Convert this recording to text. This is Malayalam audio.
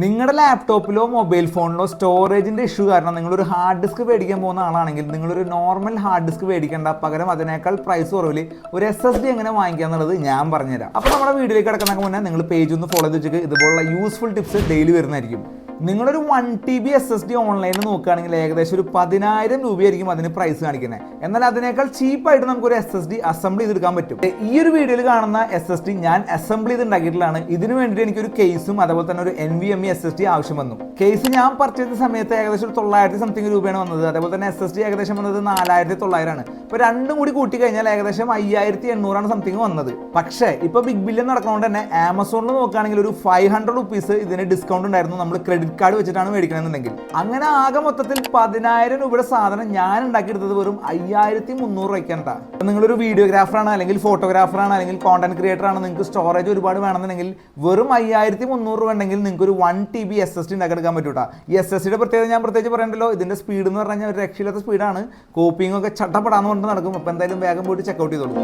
നിങ്ങളുടെ ലാപ്ടോപ്പിലോ മൊബൈൽ ഫോണിലോ സ്റ്റോറേജിന്റെ ഇഷ്യൂ കാരണം നിങ്ങളൊരു ഹാർഡ് ഡിസ്ക് മേടിക്കാൻ പോകുന്ന ആളാണെങ്കിൽ നിങ്ങളൊരു നോർമൽ ഹാർഡ് ഡിസ്ക് മേടിക്കേണ്ട. പകരം അതിനേക്കാൾ പ്രൈസ് കുറവിൽ ഒരു എസ് എസ് ഡി എങ്ങനെ വാങ്ങിക്കുക എന്നുള്ളത് ഞാൻ പറഞ്ഞുതരാം. അപ്പോൾ നമ്മുടെ വീഡിയോയിലേക്ക് കിടക്കുന്നതിന് മുന്നേ നിങ്ങൾ പേജ് ഒന്ന് ഫോളോ ചെയ്ത് വെച്ചിട്ട് ഇതുപോലുള്ള യൂസ്ഫുൾ ടിപ്സ് ഡെയിലി വരുന്നതായിരിക്കും. നിങ്ങളൊരു one T B S S D ഓൺലൈനിൽ നോക്കുകയാണെങ്കിൽ ഏകദേശം ഒരു പതിനായിരം രൂപയായിരിക്കും അതിന് പ്രൈസ് കാണിക്കുന്നത്. എന്നാൽ അതിനേക്കാൾ ചീപ്പായിട്ട് നമുക്കൊരു എസ് എസ് ഡി അസംബിൾ ചെയ്തെടുക്കാൻ പറ്റും. ഈ ഒരു വീഡിയോയിൽ കാണുന്ന എസ് എസ് ഡി ഞാൻ അസംബിൾ ചെയ്ത് ഉണ്ടാക്കിയിട്ടുള്ളതാണ് ഇതിനു വേണ്ടിയിട്ട് എനിക്കൊരു കേസും അതുപോലെ തന്നെ ഒരു N V M E S S D ആവശ്യം വന്നു. കേസ് ഞാൻ പർച്ചേസ് സമയത്ത് ഏകദേശം ഒരു തൊള്ളായിരത്തി സംതിങ് രൂപയാണ് വന്നത്. അതേപോലെ തന്നെ എസ് എസ് ഡി ഏകദേശം വന്നത് നാലായിരത്തി തൊള്ളായിരമാണ്. ഇപ്പോൾ രണ്ടും കൂടി കൂട്ടി കഴിഞ്ഞാൽ ഏകദേശം അയ്യായിരത്തി എണ്ണൂറാണ് സംതിങ് വന്നത്. പക്ഷേ ഇപ്പോൾ ബിഗ് ബില്യൺ നടക്കുന്നതുകൊണ്ട് തന്നെ ആമസോണിൽ നോക്കുകയാണെങ്കിൽ ഒരു ഫൈവ് ഹൺഡ്രഡ് റുപ്പീസ് ഇതിന് ഡിസ്കൗണ്ട് ഉണ്ടായിരുന്നു. നമ്മൾ ക്രെഡിറ്റ് കാർഡ് വെച്ചിട്ടാണ് മേടിക്കണമെന്നുണ്ടെങ്കിൽ അങ്ങനെ ആകെ മൊത്തത്തിൽ പതിനായിരം രൂപയുടെ സാധനം ഞാൻ ഉണ്ടാക്കിയെടുത്തത് വെറും അയ്യായിരത്തി മുന്നൂറ് രൂപയ്ക്കാണ് നിങ്ങളൊരു വീഡിയോഗ്രാഫറാണ് അല്ലെങ്കിൽ ഫോട്ടോഗ്രാഫറാണ് അല്ലെങ്കിൽ കോണ്ടന്റ് ക്രിയേറ്റർ ആണ് നിങ്ങൾക്ക് സ്റ്റോറേജ് ഒരുപാട് വേണമെന്നുണ്ടെങ്കിൽ വെറും അയ്യായിരത്തി മുന്നൂറ് രൂപ ഉണ്ടെങ്കിൽ നിങ്ങൾക്ക് ഒരു one T B S S T ഉണ്ടാക്കിയെടുക്കാൻ പറ്റൂട്ടാ എസ് എസ് ടിയുടെ പ്രത്യേകത ഞാൻ പ്രത്യേകിച്ച് പറയണ്ടല്ലോ. ഇതിന്റെ സ്പീഡ് എന്ന് പറഞ്ഞാൽ ഒരു രക്ഷയില്ലാത്ത സ്പീഡാണ് കോപ്പിംഗ് ഒക്കെ ചട്ടപ്പെടാന്ന് കൊണ്ട് നടക്കും. അപ്പം എന്തായാലും വേഗം പോയിട്ട് ചെക്കൗട്ട് ചെയ്തോളൂ.